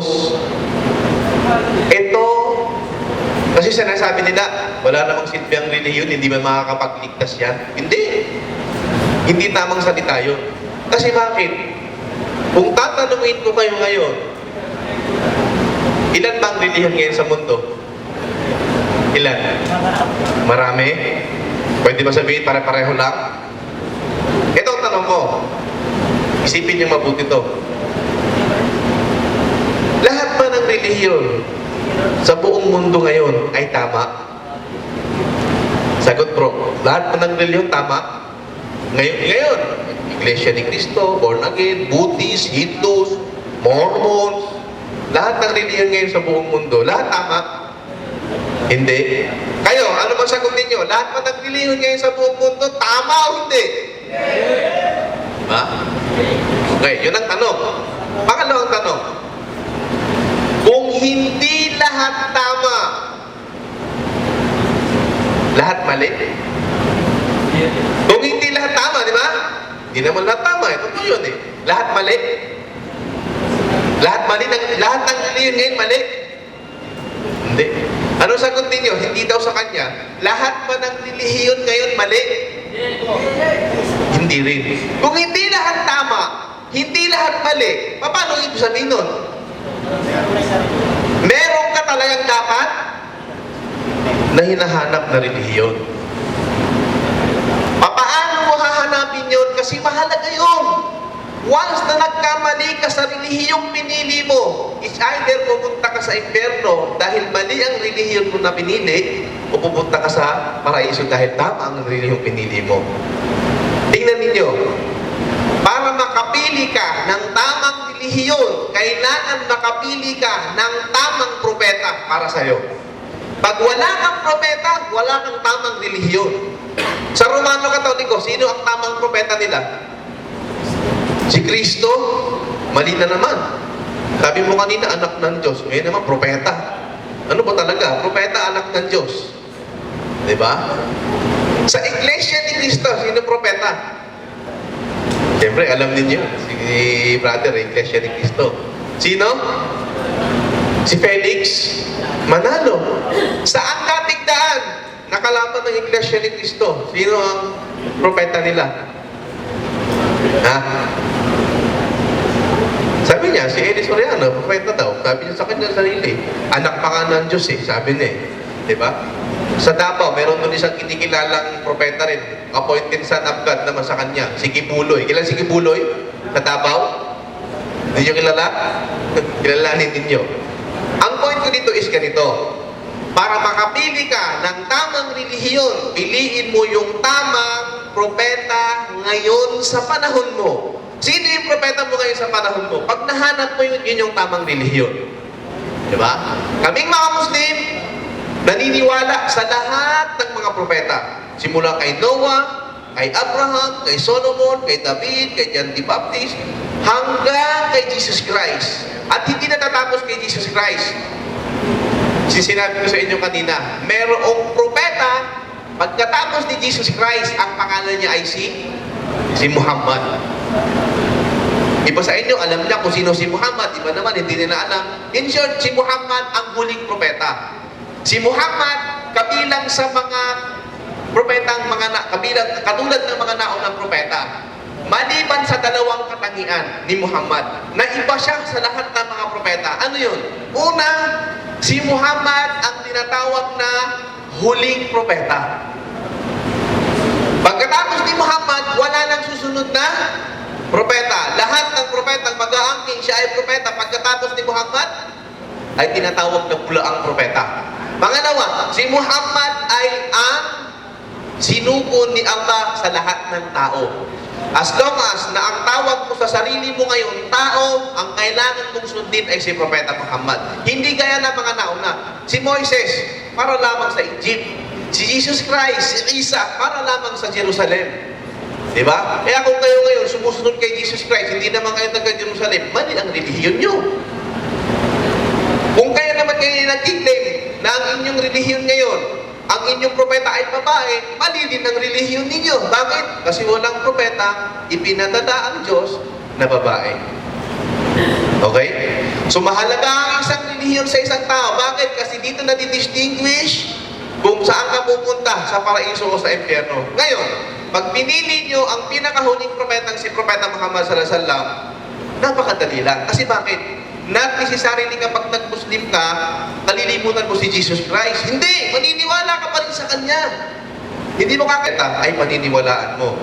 Diyos, ito, kasi sinasabi nila, wala namang silbi ang reliyon, hindi man makakapagligtas yan. Hindi. Hindi tamang salita yun. Kasi bakit? Kung tatanungin ko kayo ngayon, ilan bang reliyon ngayon sa mundo? Ilan? Marami? Pwede ba sabihin pare-pareho lang? Ito ang tanong ko. Isipin niyo mabuti to. Relihiyon sa buong mundo ngayon ay tama? Sagot bro, lahat ba ng relihiyon tama? Ngayon, ngayon, Iglesia ni Cristo, born again, Buddhist, Hindus, Mormons, lahat ng relihiyon ngayon sa buong mundo, lahat tama? Hindi. Kayo, ano ba sagot ninyo? Lahat ba ng relihiyon ngayon sa buong mundo, tama o hindi? Diba? Okay, yun ang tanong. Pangalawang tanong. Hindi lahat tama, lahat mali? Kung hindi lahat tama, di ba? Hindi naman lahat tama. Ito po yun eh. Lahat mali. Lahat mali. Ng, lahat ng reliyon ngayon mali. Hindi. Ano sagot ninyo? Hindi daw sa kanya. Lahat ba ng relihiyon ngayon mali? Hindi rin. Kung hindi lahat tama, hindi lahat mali, paano ibig sabihin nun? Dapat na hinahanap na relihiyon. Papaano mo hahanapin yun? Kasi mahalaga yun. Once na nagkamali ka sa relihiyong pinili mo, it's either pupunta ka sa impyerno dahil mali ang relihiyon mo na pinili, o pupunta ka sa paraiso dahil tama ang relihiyong pinili mo. Tingnan ninyo, para makapili ka ng tamang relihiyon, kailangan makapili ka ng tamang propeta para sa'yo. Pag wala kang propeta, wala kang tamang relihiyon. Sa Romano Katoliko, sino ang tamang propeta nila? Si Kristo, mali na naman. Sabi mo kanina, anak ng Diyos. Ngayon naman, propeta. Ano ba talaga? Propeta, anak ng Diyos. Di ba? Sa Iglesia ni Cristo, sino propeta? Siyempre, alam ninyo, si brother, Iglesia ni Cristo. Sino? Si Felix Manalo. Saan katigdaan? Nakalaban ng Iglesia ni Cristo. Sino ang propeta nila? Ha? Sabi niya, si Eddie Soriano, propeta daw. Sabi niya sa kanya sarili. Anak pa nga ng Diyos eh, sabi niya eh. Di ba? Sa Davao, meron doon isang kinikilalang propeta rin. Appointed son of God naman sa kanya. Si Kibuloy. Kilala si Kibuloy? Sa Davao? Hindi niyo kilala? Kilalanin ninyo. Ang point ko dito is ganito. Para makapili ka ng tamang relihiyon, piliin mo yung tamang propeta ngayon sa panahon mo. Sino yung propeta mo ngayon sa panahon mo? Pag nahanap mo yun, yun yung tamang relihiyon. Di ba? Kaming mga Muslim, naniniwala sa lahat ng mga propeta. Simula kay Noah, kay Abraham, kay Solomon, kay David, kay John the Baptist, hanggang kay Jesus Christ. At hindi natatapos kay Jesus Christ. Si sinabi ko sa inyo kanina, merong propeta, pagkatapos ni Jesus Christ, ang pangalan niya ay si, si Muhammad. Iba sa inyo, alam niya kung sino si Muhammad. Iba naman, hindi nila alam. In short, si Muhammad ang huling propeta. Si Muhammad, kabilang sa mga propetang mga na, kabilang, katulad ng mga naunang propeta. Maliban sa dalawang katangian ni Muhammad, na iba siya sa lahat ng mga propeta. Ano yun? Una, si Muhammad ang tinatawag na huling propeta. Pagkatapos ni Muhammad, wala nang susunod na propeta. Lahat ng propetang mag-aangking siya ay propeta. Pagkatapos ni Muhammad, ay tinatawag na bulaang propeta. Pangalawa, si Muhammad ay ang sinuko ni Allah sa lahat ng tao. As long as na ang tawag mo sa sarili mo ngayon, tao, ang kailangan mong sundin ay si Propeta Muhammad. Hindi gaya ng mga nauna. Si Moises, para lamang sa Egypt. Si Jesus Christ, si Isa, para lamang sa Jerusalem. Di ba? Kaya kung kayo ngayon sumusunod kay Jesus Christ, hindi naman kayo taga-Jerusalem, mali ang relihiyon nyo. Kung kayo naman kayo nag-claim na ang inyong relihiyon ngayon, ang inyong propeta ay babae, mali din ang relihiyon ninyo. Bakit? Kasi walang propeta, ipinadala ang Diyos na babae. Okay? So mahalaga ang isang relihiyon sa isang tao. Bakit? Kasi dito na distinguish kung saan ka pupunta, sa paraiso o sa impyerno. Ngayon, pag pinili nyo ang pinakahuling propetang si Propeta Muhammad sallallahu alaihi wasallam, napakadali lang. Kasi bakit? Not necessarily kapag nag-Muslim ka, kalilimutan mo si Jesus Christ. Hindi! Maniniwala ka pa rin sa Kanya. Hindi mo kakita, ay paniniwalaan mo.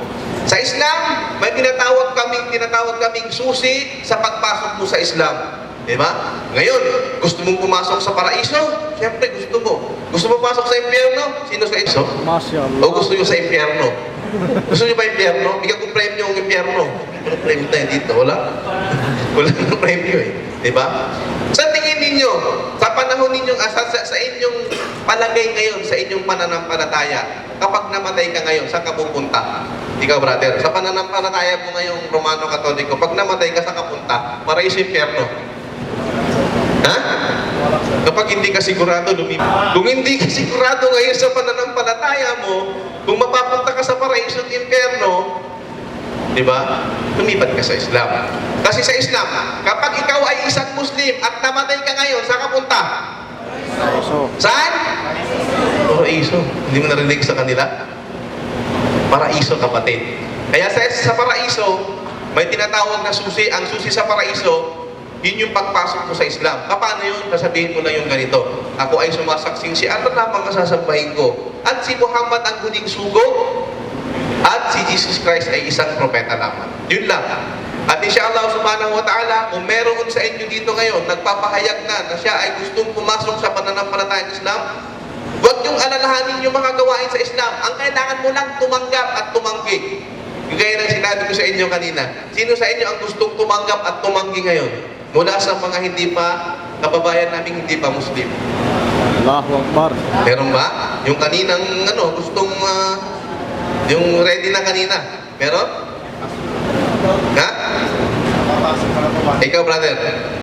Sa Islam, may tinatawag kaming tinatawag kaming susi sa pagpasok mo sa Islam. Di ba? Ngayon, gusto mong pumasok sa paraiso? Siyempre, gusto mo. Gusto mo pasok sa impyerno? Sino sa iso? Masya Allah. O gusto nyo sa impyerno? Gusto nyo ba impyerno? Bigyan ko premyo ang impyerno. Ano premyo tayo dito? Wala? Wala nang premyo eh. Di ba? Sa tingin ninyo, sa panahon ninyong, ah, sa, sa, inyong palagay ngayon, sa inyong pananampalataya, kapag namatay ka ngayon, saan ka pupunta? Ikaw, brother, sa pananampalataya mo ngayong Romano Katoliko, pag namatay ka, saan ka punta? Paraiso impyerno. Ha? Kapag hindi ka sigurado, lumipat. Kung hindi ka sigurado ngayon sa pananampalataya mo, kung mapapunta ka sa paraiso at impyerno, di ba? Lumipat ka sa Islam. Kasi sa Islam, kapag ikaw ay isang Muslim at namatay ka ngayon, saan ka punta? So, Saan? Paraiso. Hindi mo narinig sa kanila? Paraiso, kapatid. Kaya sa, sa paraiso, may tinatawag na susi. Ang susi sa paraiso, yun yung pagpasok mo sa Islam. Paano yun? Sasabihin mo lang yung ganito. Ako ay sumasaksing si Allah lamang ang sasabahin ko. At si Muhammad ang huling sugo. At si Jesus Christ ay isang propeta lamang. Yun lang. At inshallah subhanahu wa ta'ala, kung meron sa inyo dito ngayon, nagpapahayag na na siya ay gustong pumasok sa pananampalatayang Islam, huwag niyong alalahanin yung mga gawain sa Islam. Ang kailangan mo lang tumanggap at tumanggi. Yung gaya ng sinabi ko sa inyo kanina, sino sa inyo ang gustong tumanggap at tumanggi ngayon? Mula sa mga hindi pa, kababayan namin hindi pa Muslim. Allahu Akbar. Meron ba? Yung kaninang ano, gustong ah, yung ready na kanina. Meron? Ha? Ikaw, brother.